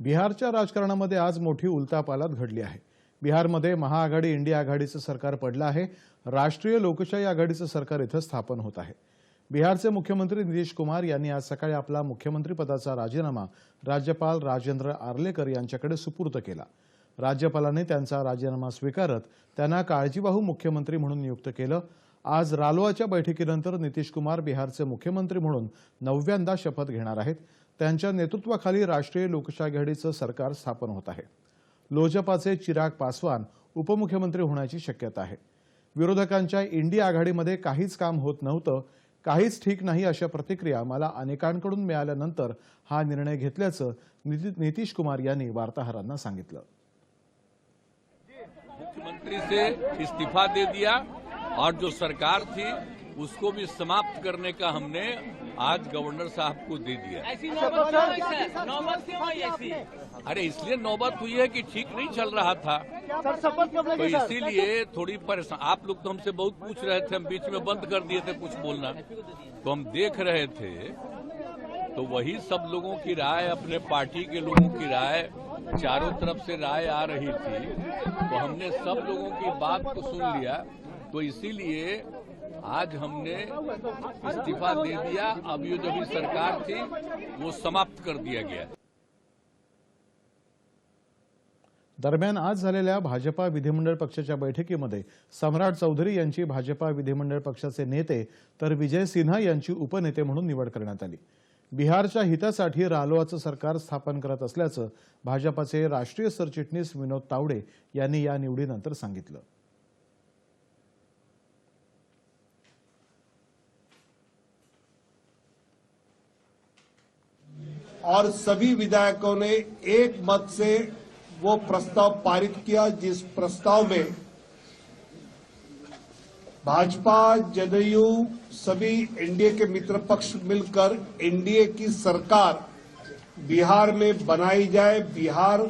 बिहारच्या राजकारणामध्ये आज मोठी उलथापालात घडली आहे. बिहारमध्ये महाआघाडी इंडिया आघाडीचं सरकार पडलं आहे. राष्ट्रीय लोकशाही आघाडीचं सरकार इथं स्थापन होत आहे. बिहारचे मुख्यमंत्री नितीश कुमार यांनी आज सकाळी आपला मुख्यमंत्रीपदाचा राजीनामा राज्यपाल राजेंद्र आर्लेकर यांच्याकडे सुपूर्द केला. राज्यपालांनी त्यांचा राजीनामा स्वीकारत त्यांना काळजीवाहू मुख्यमंत्री म्हणून नियुक्त केलं. आज रालोआच्या बैठकीनंतर नितीश कुमार बिहारचे मुख्यमंत्री म्हणून नवव्यांदा शपथ घेणार आहेत. त्यांच्या नेतृत्वाखाली राष्ट्रीय लोकशाही आघाडीचं सरकार स्थापन होत आहे. लोजपाचे चिराग पासवान उपमुख्यमंत्री होण्याची शक्यता आहे. विरोधकांच्या इंडिया आघाडीमध्ये काहीच काम होत नव्हतं काहीच ठीक नाही अशा प्रतिक्रिया मला अनेकांकडून मिळाल्यानंतर हा निर्णय घेतल्याचं निती- नितीश कुमार यांनी वार्ताहरांना सांगितलं. मुख्यमंत्री से इस्तीफा दे दिया और जो सरकार थी उसको भी समाप्त करने का हमने आज गवर्नर साहब को दे दिया। ऐसी नौबत क्यों आई सर। नौबत क्यों आई ऐसी? अरे इसलिए नौबत हुई है कि ठीक नहीं चल रहा था। तो इसीलिए थोड़ी परेशान आप लोग तो हमसे बहुत पूछ रहे थे हम बीच में बंद कर दिए थे कुछ बोलना। तो हम देख रहे थे तो वही सब लोगों की राय अपने पार्टी के लोगों की राय चारों तरफ़ से राय आ रही थी। तो हमने सब लोगों की बात को सुन लिया। तो इसीलिए आज हमने इस्तीफा दे दिया। अब ये जो भी सरकार थी वो समाप्त कर दिया गया दरम्यान आज झालेल्या भाजपा विधिमंडळ पक्षाच्या बैठकीमध्ये सम्राट चौधरी यांची भाजपा विधिमंडळ पक्षाचे नेते तर विजय सिन्हा यांची उपनेते म्हणून निवड करण्यात आली. बिहारच्या हितासाठी रालोआचं सरकार स्थापन करत असल्याचं भाजपाचे राष्ट्रीय सरचिटणीस विनोद तावडे यांनी या निवडीनंतर सांगितलं. और सभी विधायकों ने एक मत से वो प्रस्ताव पारित किया, जिस प्रस्ताव में भाजपा, जदयू, सभी एनडीए के मित्र पक्ष मिलकर एनडीए की सरकार बिहार में बनाई जाए, बिहार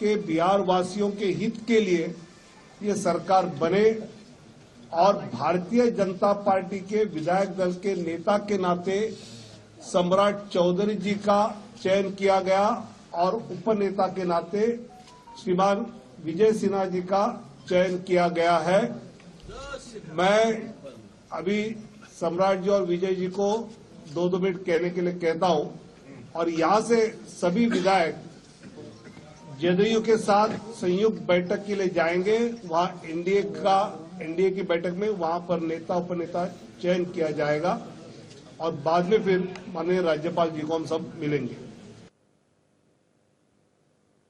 के बिहार वासियों के हित के लिए ये सरकार बने और भारतीय जनता पार्टी के विधायक दल के नेता के नाते सम्राट चौधरी जी का चयन किया गया और उपनेता के नाते श्रीमान विजय सिन्हा जी का चयन किया गया है। मैं अभी सम्राट जी और विजय जी को दो दो मिनट कहने के लिए कहता हूँ और यहाँ से सभी विधायक जदयू के साथ संयुक्त बैठक के लिए जाएँगे। वहाँ एनडीए का, एनडीए की बैठक में वहाँ पर नेता, उपनेता चयन किया जाएगा। और बाद में फिर माननीय राज्यपाल जी को हम सब मिलेंगे।